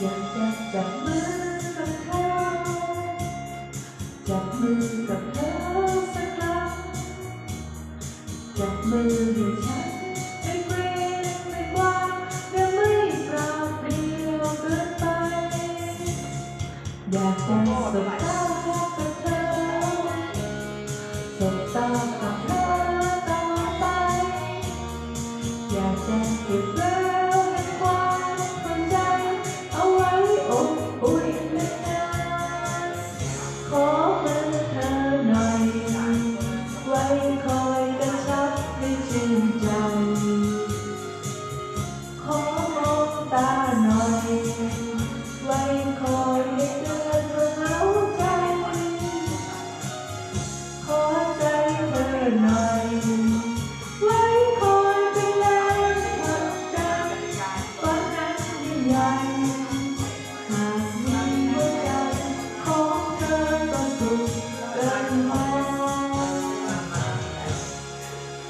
อยากจะจับมือกับเธอ จับมือกับเธอสักครั้งจับมือให้ฉัน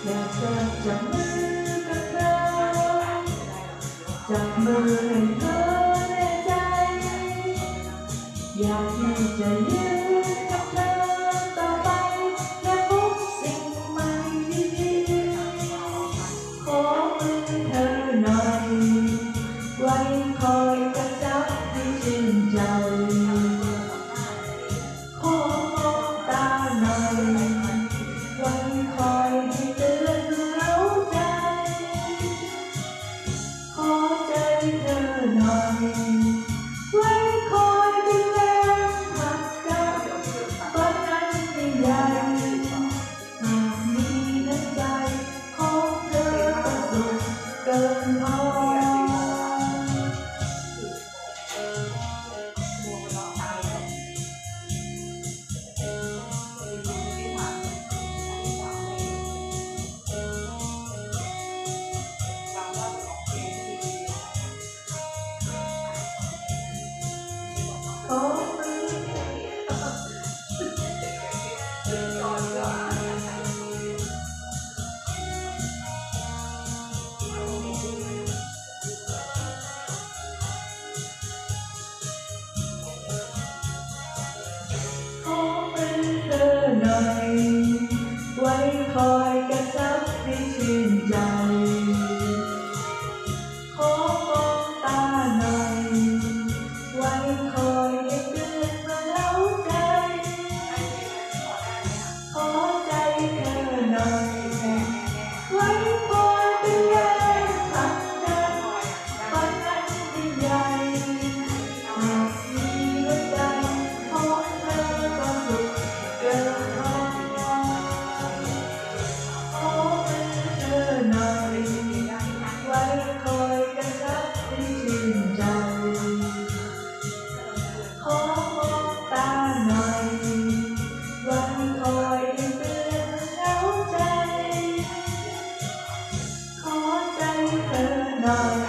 อยากจะจับมือกับเธอจับมือให้เธอในใจ อยากจะยืน love.